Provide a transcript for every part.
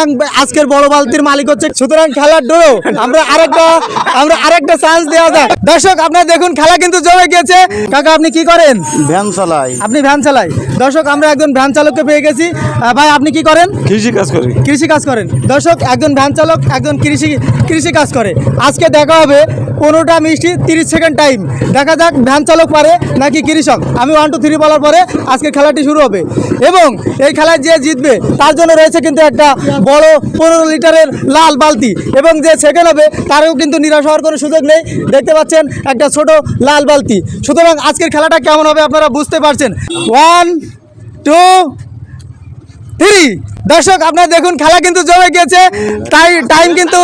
সুতরাং আজকের বড় বালতির মালিক হচ্ছে সুতরাং খেলার ডোরো। আমরা আরেকটা আমরা আরেকটা চান্স দেওয়া যায় দর্শক আপনারা দেখুন খেলা কিন্তু জমে গেছে কাকা আপনি কি করেন? ভ্যান চালাই। আপনি ভ্যান চালাই। দর্শক আমরা একজন ভ্যান চালককে পেয়ে গেছি। ভাই আপনি কি করেন? কৃষি কাজ করি। কৃষি কাজ করেন। দর্শক একজন ভ্যান চালক একজন কৃষি কৃষি কাজ করে। আজকে দেখা হবে পনেরোটা মিষ্টি, তিরিশ সেকেন্ড টাইম দেখা যাক ভ্যান চালক পারে নাকি কৃষক আমি ওয়ান টু থ্রি বলার পরে আজকে খেলাটি শুরু হবে। এবং এই খেলায় যে জিতবে, তার জন্য রয়েছে কিন্তু একটা বড় পনেরো লিটারের লাল বালতি। এবং যে সেকেন্ড হবে, তারও কিন্তু নিরাশ হওয়ার কোনো সুযোগ নেই। দেখতে পাচ্ছেন একটা ছোট লাল বালতি। সুতরাং আজকের খেলাটা কেমন হবে আপনারা বুঝতে পারছেন। ওয়ান টু থ্রি দর্শক, আপনারা দেখুন, খেলা কিন্তু জমে গিয়েছে। টাইম কিন্তু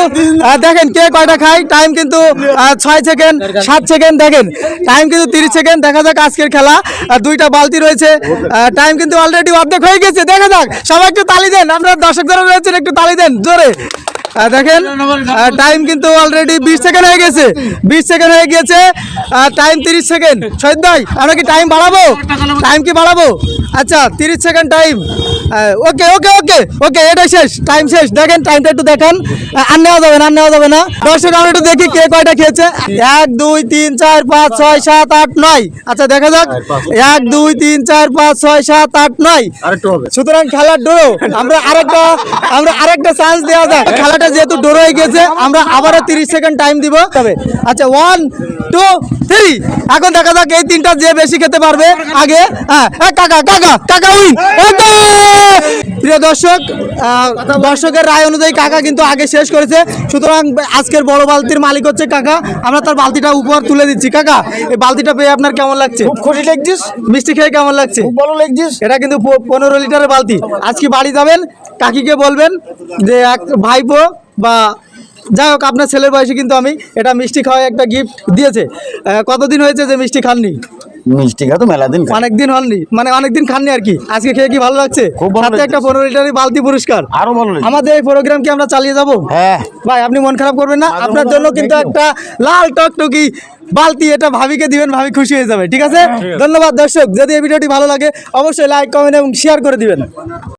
দেখেন কে কয়টা খায়। টাইম কিন্তু ছয় সেকেন্ড সাত সেকেন্ড দেখেন। টাইম কিন্তু তিরিশ সেকেন্ড দেখা যাক আজকের খেলা। দুইটা বালতি রয়েছে। টাইম কিন্তু অলরেডি অর্ধেক হয়ে গেছে। দেখা যাক। সবাই একটু তালি দেন। আপনারা দর্শক যারা রয়েছেন, একটু তালি দেন। জোরে। দেখেন টাইম কিন্তু অলরেডি বিশ সেকেন্ড হয়ে গেছে। বিশ সেকেন্ড হয়ে গিয়েছে। টাইম তিরিশ সেকেন্ড ভাই, আমরা কি টাইম বাড়াবো? টাইম কি বাড়াবো? আচ্ছা তিরিশ সেকেন্ড টাইম ওকে ওকে ওকে ওকে এটাই শেষ টাইম শেষ। দেখেন টাইমটা একটু দেখান। আর নেওয়া যাবে না আর নেওয়া যাবে না। দর্শক আমরা একটু দেখি কে কয়টা খেয়েছে। এক দুই তিন চার পাঁচ ছয় সাত আট নয়। আচ্ছা দেখা যাক। এক দুই তিন চার পাঁচ ছয় সাত আট নয়। সুতরাং খেলার ডোরো আমরা আরেকটা আমরা আরেকটা চান্স দেওয়া যাক। খেলাটা যেহেতু ডোরো হয়ে গেছে আমরা আবারও তিরিশ সেকেন্ড টাইম দিব। তবে আচ্ছা ওয়ান টু থ্রি এখন দেখা যাক এই তিনটা যে বেশি খেতে পারবে আগে। হ্যাঁ কাকা কাকা কাকা উইন প্রিয় দর্শক দর্শকের রায় অনুযায়ী কাকা কিন্তু আগে শেষ করেছে। সুতরাং আজকের বড় বালতির মালিক হচ্ছে কাকা। আমরা তার বালতিটা উপহার তুলে দিচ্ছি। কাকা এই বালতিটা পেয়ে আপনার কেমন লাগছে? খুব খুশি লাগছিস। মিষ্টি খেয়ে কেমন লাগছে? ভালো লাগছিস। এটা কিন্তু পনেরো লিটারের বালতি। আজকে বাড়ি যাবেন কাকিকে বলবেন যে এক ভাইপো বা যাই হোক আপনার ছেলের বয়সে কিন্তু আমি এটা মিষ্টি খাওয়াই একটা গিফট দিয়েছে। কতদিন হয়েছে যে মিষ্টি খাননি? মিষ্টি মেলা দিন মানে অনেক খাননি আর কি। আজকে খেয়ে কি ভালো লাগছে? খুব ভালো সাথে একটা পনেরো লিটারের বালতি পুরস্কার আরও ভালো আমাদের এই প্রোগ্রাম কি আমরা চালিয়ে যাব? হ্যাঁ। ভাই আপনি মন খারাপ করবেন না আপনার জন্য কিন্তু একটা লাল টকটকি বালতি এটা ভাবিকে দিবেন ভাবি খুশি হয়ে যাবে ঠিক আছে? ধন্যবাদ দর্শক যদি এই ভিডিওটি ভালো লাগে অবশ্যই লাইক কমেন্ট এবং শেয়ার করে দিবেন।